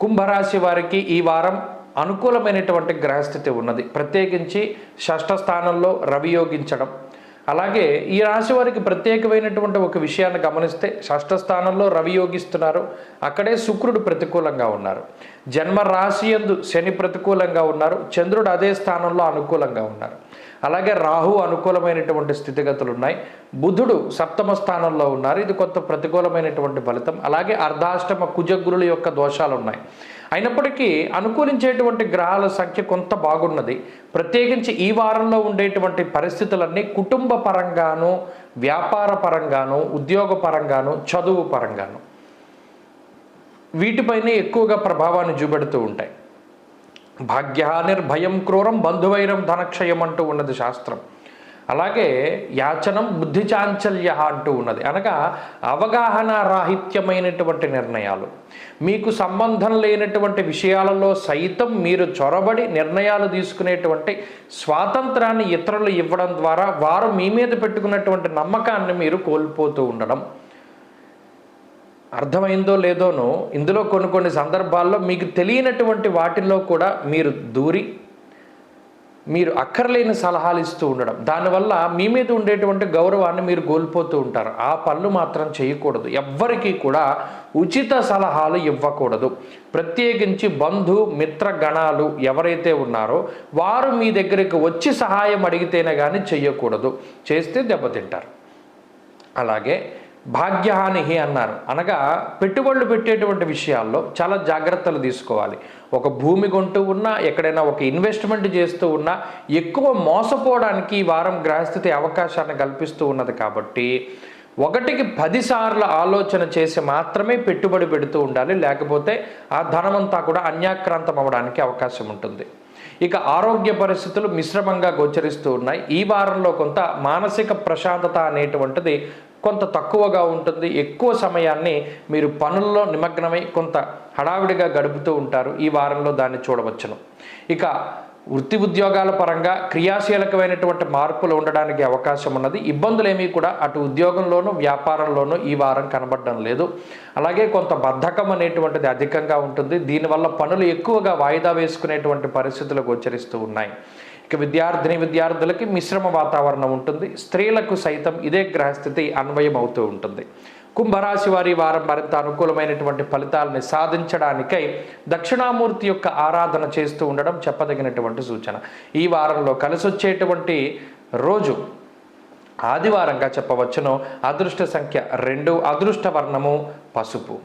కుంభరాశి వారికి ఈ వారం అనుకూలమైనటువంటి గ్రహస్థితి ఉన్నది. ప్రత్యేకించి షష్ఠ స్థానంలో రవి యోగించడం. అలాగే ఈ రాశి వారికి ప్రత్యేకమైనటువంటి ఒక విషయాన్ని గమనిస్తే షష్ఠ స్థానంలో రవి యోగిస్తున్నారు. అక్కడే శుక్రుడు ప్రతికూలంగా ఉన్నారు. జన్మ రాశి యందు శని ప్రతికూలంగా ఉన్నారు. చంద్రుడు అదే స్థానంలో అనుకూలంగా ఉన్నారు. అలాగే రాహు అనుకూలమైనటువంటి స్థితిగతులు ఉన్నాయి బుధుడు సప్తమ స్థానంలో ఉన్నారు. ఇది కొంత ప్రతికూలమైనటువంటి ఫలితం. అలాగే అర్ధాష్టమ కుజగురుల యొక్క దోషాలు ఉన్నాయి అయినప్పటికీ అనుకూలించేటువంటి గ్రహాల సంఖ్య కొంత బాగున్నది. ప్రత్యేకించి ఈ వారంలో ఉండేటువంటి పరిస్థితులన్నీ కుటుంబ పరంగాను వ్యాపార పరంగాను ఉద్యోగ పరంగాను చదువు పరంగాను. వీటిపైనే ఎక్కువగా ప్రభావాన్ని చూపెడుతూ ఉంటాయి. భాగ్య నిర్భయం క్రూరం బంధువైరం ధనక్షయం అంటూ ఉన్నది శాస్త్రం. అలాగే యాచనం బుద్ధి చాంచల్య అంటూ ఉన్నది. అనగా అవగాహన రాహిత్యమైనటువంటి నిర్ణయాలు. మీకు సంబంధం లేనటువంటి విషయాలలో సైతం మీరు చొరబడి నిర్ణయాలు తీసుకునేటువంటి స్వాతంత్రాన్ని ఇతరులు ఇవ్వడం ద్వారా వారు మీ మీద పెట్టుకున్నటువంటి నమ్మకాన్ని మీరు కోల్పోతూ ఉండడం. అర్థమైందో లేదోనో ఇందులో కొన్ని కొన్ని సందర్భాల్లో మీకు తెలియనటువంటి వాటిల్లో కూడా మీరు దూరి మీరు అక్కర్లేని సలహాలు ఇస్తూ ఉండడం. దానివల్ల మీ మీద ఉండేటువంటి గౌరవాన్ని మీరు కోల్పోతూ ఉంటారు. ఆ పనులు మాత్రం చేయకూడదు. ఎవ్వరికీ కూడా ఉచిత సలహాలు ఇవ్వకూడదు. ప్రత్యేకించి బంధు మిత్ర గణాలు ఎవరైతే ఉన్నారో వారు మీ దగ్గరికి వచ్చి సహాయం అడిగితేనే కానీ చేయకూడదు చేస్తే దెబ్బతింటారు. అలాగే భాగ్యహాని అన్నారు. అనగా పెట్టుబడులు పెట్టేటువంటి విషయాల్లో చాలా జాగ్రత్తలు తీసుకోవాలి. ఒక భూమి కొంటూ ఉన్నా ఎక్కడైనా ఒక ఇన్వెస్ట్మెంట్ చేస్తూ ఉన్నా ఎక్కువ మోసపోవడానికి ఈ వారం గ్రహస్థితి అవకాశాన్ని కల్పిస్తూ ఉన్నది కాబట్టి ఒకటికి పదిసార్లు ఆలోచన చేసి మాత్రమే పెట్టుబడి పెడుతూ ఉండాలి. లేకపోతే ఆ ధనమంతా కూడా అన్యాక్రాంతం అవ్వడానికి అవకాశం ఉంటుంది. ఇక ఆరోగ్య పరిస్థితులు మిశ్రమంగా గోచరిస్తూ ఉన్నాయి. ఈ వారంలో కొంత మానసిక ప్రశాంతత అనేటువంటిది కొంత తక్కువగా ఉంటుంది. ఎక్కువ సమయాన్ని మీరు పనుల్లో నిమగ్నమై కొంత హడావిడిగా గడుపుతూ ఉంటారు. ఈ వారంలో దాన్ని చూడవచ్చును. ఇక వృత్తి ఉద్యోగాల పరంగా క్రియాశీలకమైనటువంటి మార్పులు ఉండడానికి అవకాశం ఉన్నది. ఇబ్బందులు ఏమీ కూడా అటు ఉద్యోగంలోనూ వ్యాపారంలోనూ ఈ వారం కనబడడం లేదు. అలాగే కొంత బద్ధకం అనేటువంటిది అధికంగా ఉంటుంది. దీనివల్ల పనులు ఎక్కువగా వాయిదా వేసుకునేటువంటి పరిస్థితులు గోచరిస్తూ ఉన్నాయి. ఇక విద్యార్థిని విద్యార్థులకి మిశ్రమ వాతావరణం ఉంటుంది. స్త్రీలకు సైతం ఇదే గ్రహస్థితి అన్వయం అవుతూ ఉంటుంది. కుంభరాశి వారి వారం మరింత అనుకూలమైనటువంటి ఫలితాలని సాధించడానికై దక్షిణామూర్తి యొక్క ఆరాధన చేస్తూ ఉండడం చెప్పదగినటువంటి సూచన. ఈ వారంలో కలిసొచ్చేటువంటి రోజు ఆదివారంగా చెప్పవచ్చును. అదృష్ట సంఖ్య రెండు. అదృష్ట వర్ణము పసుపు.